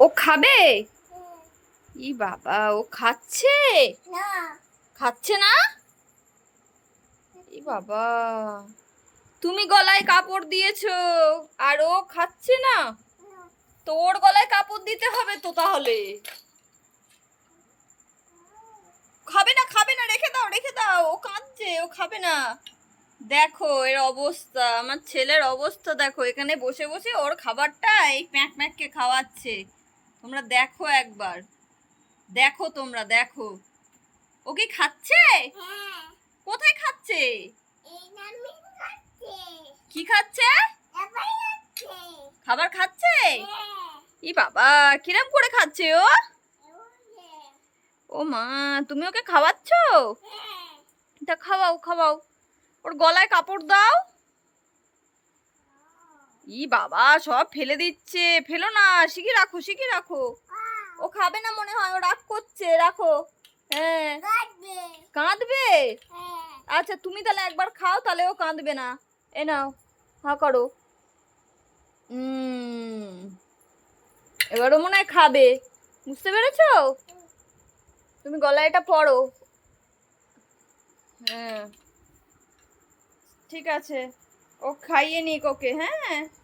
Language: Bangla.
ও খাবে? ই বাবা ও খাচ্ছে? না। খাচ্ছে না? ই বাবা তুমি গলায় কাপড় দিয়েছ আর ও খাচ্ছে না? তোর গলায় কাপড় দিতে হবে তো তাহলে। খাবে না খাবে না রেখে দাও রেখে দাও ও কাঁদছে ও খাবে না। দেখো এর অবস্থা আমার ছেলের অবস্থা দেখো এখানে বসে বসে ওর খাবারটা এই প্যাঁক প্যাঁককে খাওয়াচ্ছে। তোমরা দেখো একবার। দেখো তোমরা দেখো। ও কি খাচ্ছে? হ্যাঁ। কোথায় খাচ্ছে? কি খাচ্ছে? খাবার খাচ্ছে? হ্যাঁ। ই বাবা কিরম করে খাচ্ছে ও? ও মা তুমি ওকে খাওয়াচ্ছ? হ্যাঁ। তা খাওয়াও খাওয়াও। ওর গলায় কাপড় দাও। ই বাবা সব ফেলে দিচ্ছে। ফেলো না শিখে রাখো শিখে রাখো। ও খাবে না মনে হয় ও রাগ করছে রাখো। হ্যাঁ। কাঁদবে। হ্যাঁ। আচ্ছা তুমি তাহলে একবার খাও তাহলে ও কাঁদবে না। এ নাও হা করো। এবারও মনে হয় খাবে। বুঝতে পেরেছ? তুমি গলায় এটা পড়ো। হ্যাঁ। ঠিক আছে। ও খাইয়ে নিক ওকে হ্যাঁ।